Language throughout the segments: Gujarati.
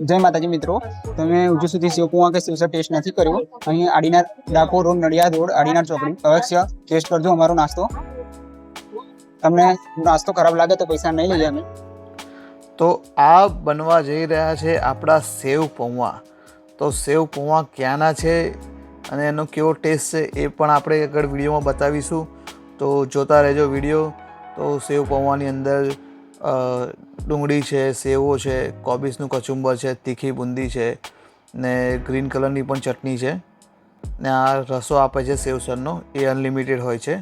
જય માતાજી મિત્રો. તમે હજુ સુધી શિવકુમાર કે શિવસર ટેસ્ટ નથી કર્યો. અહીં આડીના ડાકોર રોડ, નડિયાદ રોડ, આડીના ચોકડી. અવશ્ય ટેસ્ટ કરજો અમારો નાસ્તો. તમને નાસ્તો ખરાબ લાગે તો પૈસા નહીં લઈએ અમે. તો આ બનવા જઈ રહ્યા છે આપણા સેવ પૌવા. તો સેવ પૌવા ક્યાંના છે અને એનો કેવો ટેસ્ટ છે એ પણ આપણે આગળ વિડીયોમાં બતાવીશું. તો જોતા રહેજો વીડિયો. તો સેવ પૌવાની અંદર ડુંગળી છે, સેવો છે કોબીસનું કચુંબર છે, તીખી બુંદી છે ને ગ્રીન કલરની પણ ચટણી છે ને આ રસો આપે છે સેવસરનો એ અનલિમિટેડ હોય છે.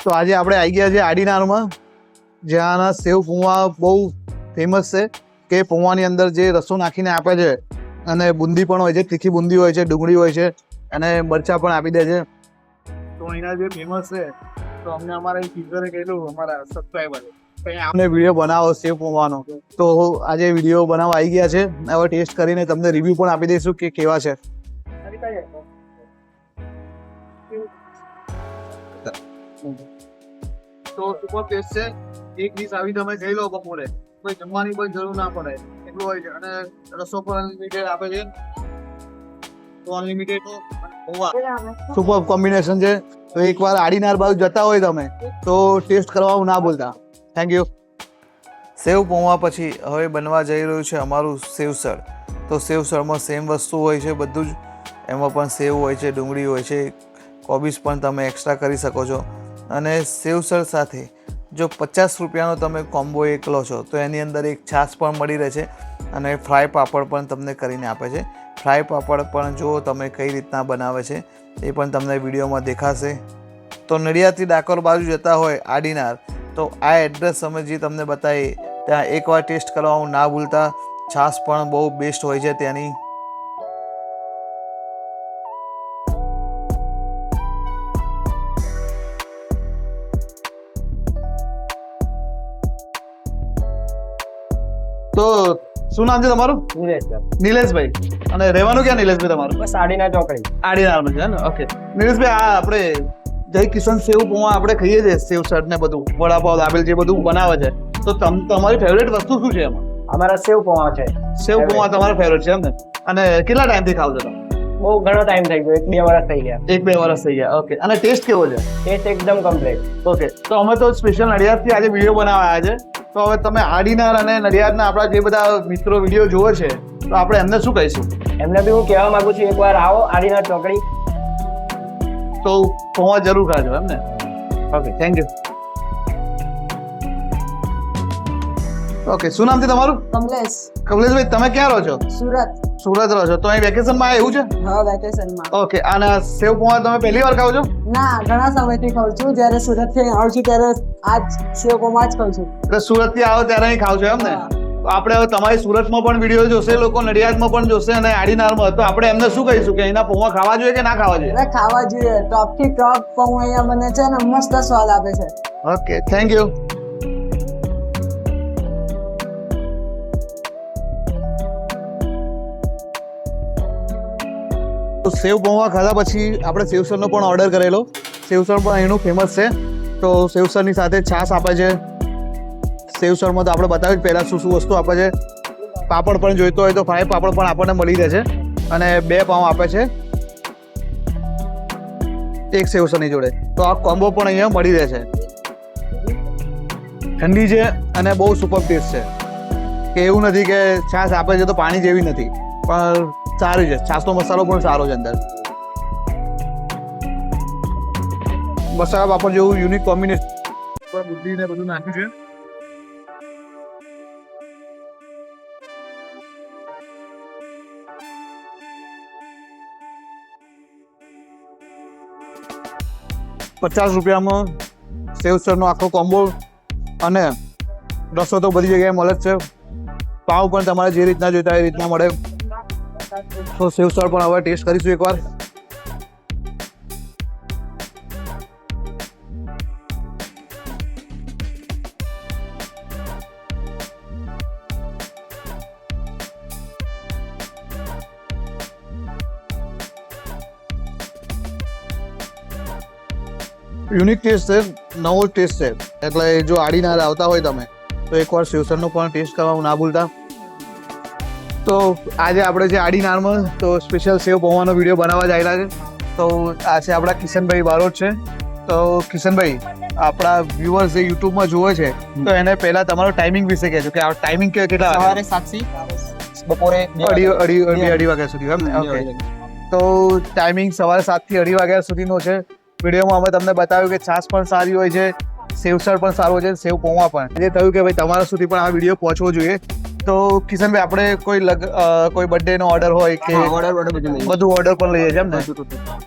તો આજે આપણે આવી ગયા છે આડીનારમાં જ્યાંના સેવ પૌવા બહુ ફેમસ છે કે પૌવાની અંદર જે રસો નાખીને આપે છે અને બુંદી પણ હોય છે, તીખી બુંદી હોય છે, ડુંગળી હોય છે અને મરચાં પણ આપી દે છે. તો અહીંના જે ફેમસ છે, તો અમને અમારા ટીચરે કહેલું, અમારા સબસ્ક્રાઈબર અમને વીડિયો બનાવો સેવ પૌવાનો તો આજે વીડિયો બનાવવા આવી ગયા છે. હવે ટેસ્ટ કરીને તમને રિવ્યુ પણ આપી દઈશું કે કેવા છે. તો સુપર ટેસ્ટ છે. એક ડીશ આવી તમે જઈ લો બપોરે. કોઈ જમવાની પણ જરૂર ના પડે. એટલું હોય છે. અને રસો પણ અનલિમિટેડ આપે છે. તો અનલિમિટેડ સુપર કોમ્બિનેશન છે. તો એકવાર આડીનાર બાજુ જતા હોય તમે તો ટેસ્ટ કરવાનું ના ભૂલતા. થેન્ક યુ સેવ પૌવા પછી હવે બનવા જઈ રહ્યું છે અમારું સેવસળ તો સેવસળમાં સેમ વસ્તુ હોય છે બધું જ. એમાં પણ સેવ હોય છે, ડુંગળી હોય છે કોબીસ પણ તમે એક્સ્ટ્રા કરી શકો છો. અને સેવસળ સાથે જો પચાસ રૂપિયાનો તમે કોમ્બો એક લો છો, તો એની અંદર એક છાશ પણ મળી રહે છે અને ફ્રાય પાપડ પણ તમને કરીને આપે છે. ફ્રાય પાપડ પણ જો તમે કઈ રીતના બનાવે છે, એ પણ તમને વિડીયોમાં દેખાશે. તો નડિયાદથી ડાકોર બાજુ જતા હોય આડીનાર તો આ એડ્રેસ અમે જે તમને બતાવી ત્યાં એકવાર ટેસ્ટ કરવાનું ના ભૂલતા છાશ પણ બહુ બેસ્ટ હોય છે ત્યાંની તો શું નામ છે તમારું? નિલેશભાઈ. અને રહેવાનું ક્યાં નિલેશભાઈ તમારું? બસ આડીના ચોકડી. આડીના ઓકે નિલેશભાઈ આ આપણે જય કિશન સેવ પૌવા આપણે ખાઈએ છીએ સેવ શર્ટ ને બધું વડાપાવ દાબેલ જે બધું બનાવે છે. તો તમ તમારી ફેવરેટ વસ્તુ શું છે એમાં? અમારા સેવ પૌવા છે. સેવ પૌવા તમારા ફેવરેટ છે એમ ને? અને કેટલા ટાઈમથી ખાવ છો તમે? બહુ ઘણો ટાઈમ થઈ ગયો એક બે વર્ષ થઈ ગયા. એક બે વર્ષ થઈ ગયા ઓકે અને ટેસ્ટ કેવો છે? ટેસ્ટ એકદમ કમ્પ્લીટ ઓકે તો અમે તો સ્પેશિયલ નડિયાદથી આજે વીડિયો બનાવવા આવ્યા છે. તો હવે તમે આડીનાર અને નડિયાદના આપણા જે બધા મિત્રો વીડિયો જોવે છે તો આપણે એમને શું કહીશું? એમને બી હું કહેવા માંગુ છું એકવાર આવો આડીનાર ચોકડી તો પૌવા જરૂર ખાજો એમ ને? ઓકે થેન્ક યુ ઓકે શું નામ છે તમારું? કમલેશ. કમલેશભાઈ તમે ક્યાં રહો છો? સુરત. સુરત રહો છો. તો અહીં વેકેશનમાં એવું છે? હા વેકેશનમાં ઓકે અને સેવ પૌવા તમે પહેલી વાર ખાવ છો? ના ઘણા સમયથી ખાઉં છું. જ્યારે સુરતથી આવું છું ત્યારે આજ સેવ પૌવા જ ખાઉં છું. એટલે સુરતથી આવો ત્યારે અહીં ખાવ છો એમ ને? આપણે હવે તમારી સુરતમાં પણ વીડિયો જોશે લોકો નડિયાદમાં પણ જોશે અને આડીનારમાં. તો આપણે એમને શું કહીશું કે એના પૌવા ખાવા જોઈએ કે ના ખાવા જોઈએ? ખાવા જોઈએ. ટોપથી ટોપ પૌવા અહીંયા બને છે ને મસ્ત સ્વાદ આપે છે. ઓકે થેન્ક યુ તો સેવ પૌવા ખાધા પછી આપણે સેવસરનો પણ ઓર્ડર કરેલો. સેવસર પણ અહીંનું ફેમસ છે. તો સેવસરની સાથે છાશ આપે છે. સેવસરમાં તો આપણે બતાવ્યું પહેલાં શું શું વસ્તુ આપે છે. પાપડ પણ જોઈતો હોય તો ફ્રાય પાપડ પણ આપણને મળી રહે છે. અને બે પાઉં આપે છે. એક સેવસરની જોડે. તો આ કોમ્બો પણ અહીંયા મળી રહે છે. ઠંડી છે અને બહુ સુપર ટેસ્ટ છે. કે એવું નથી કે છાશ આપે છે તો પાણી જેવી નથી. પણ સારી છે. છાશનો મસાલો પણ સારો છે અંદર. મસાલા પાપડ જેવું યુનિક કોમ્બિનેશન પણ બુદ્ધિ બધું નાખ્યું છે. પચાસ રૂપિયામાં સેવસરનો આખો કોમ્બો અને રસો તો બધી જગ્યાએ મળે જ છે. પાવ પણ તમારે જે રીતના જોઈતા એ રીતના મળે. તો સેવસર પણ હવે ટેસ્ટ કરીશું એકવાર. યુનિક ટેસ્ટ છે નવો ટેસ્ટ છે. એટલે જો આડીનાર આવતા હોય તમે તો એકવાર શિવસરનો પણ ટેસ્ટ કરવાનું ના ભૂલતા. તો આજે આપણે જે આડીનારમાં તો સ્પેશિયલ સેવ પૌવાનો વીડિયો બનાવવા રહ્યા છે. તો આ છે આપણા કિશનભાઈ બારોટ છે. તો કિશનભાઈ આપણા વ્યુઅર્સ જે યુટ્યુબમાં જુએ છે તો એને પહેલા તમારો ટાઈમિંગ વિશે કહેજો કે આ ટાઈમિંગ કેટલા? સવારે સાતથી બપોરે અઢી અઢી અઢી અઢી વાગ્યા સુધી એમ ઓકે તો ટાઈમિંગ સવારે સાતથી અઢી વાગ્યા સુધીનો છે. વિડીયોમાં અમે તમને બતાવ્યું કે છાશ પણ સારી હોય છે સેવસળ પણ સારું હોય છે સેવ પૌવા પણ. જે થયું કે ભાઈ તમારા સુધી પણ આ વીડિયો પહોંચવો જોઈએ. તો કિશનભાઈ આપણે કોઈ લગ કોઈ બર્થડે નો ઓર્ડર હોય કે બધું ઓર્ડર પણ લઈએ છીએ એમ ને?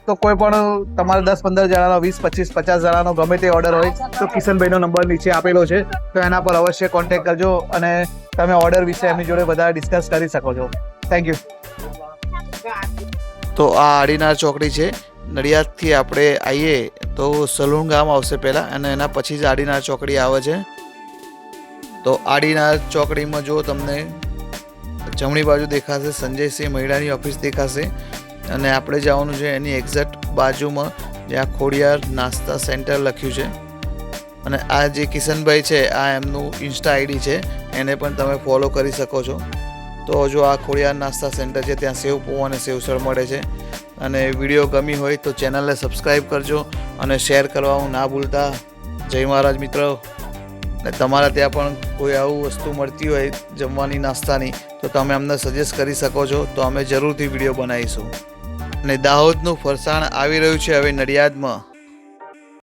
તો કોઈ પણ તમારે દસ પંદર જણાનો વીસ પચીસ પચાસ જણાનો ગમે તે ઓર્ડર હોય તો કિશનભાઈનો નંબર નીચે આપેલો છે. તો એના પર અવશ્ય કોન્ટેક્ટ કરજો અને તમે ઓર્ડર વિશે એમની જોડે બધા ડિસ્કસ કરી શકો છો. થેન્ક યુ તો આ આડીનાર ચોકડી છે. નડિયાદથી આપણે આવીએ તો સલૂન ગામ આવશે પહેલાં અને એના પછી જ આડીનાર ચોકડી આવે છે. તો આડીનાર ચોકડીમાં જો તમને જમણી બાજુ દેખાશે, સંજયસિંહ મહિલાની ઓફિસ દેખાશે અને આપણે જવાનું છે એની એક્ઝેક્ટ બાજુમાં, જ્યાં ખોડિયાર નાસ્તા સેન્ટર લખ્યું છે. અને આ જે કિશનભાઈ છે, આ એમનું ઇન્સ્ટા આઈડી છે, એને પણ તમે ફોલો કરી શકો છો. તો જો આ ખોડિયાર નાસ્તા સેન્ટર છે, ત્યાં સેવ પૌવા અને સેવસળ મળે છે. અને વીડિયો ગમી હોય તો ચેનલને સબસ્ક્રાઈબ કરજો અને શેર કરવાનું ના ભૂલતા. જય મહારાજ મિત્રો. અને તમારા ત્યાં પણ કોઈ આવું વસ્તુ મળતી હોય જમવાની, નાસ્તાની, તો તમે અમને સજેસ્ટ કરી શકો છો, તો અમે જરૂરથી વીડિયો બનાવીશું. અને દાહોદનું ફરસાણ આવી રહ્યું છે હવે નડિયાદમાં.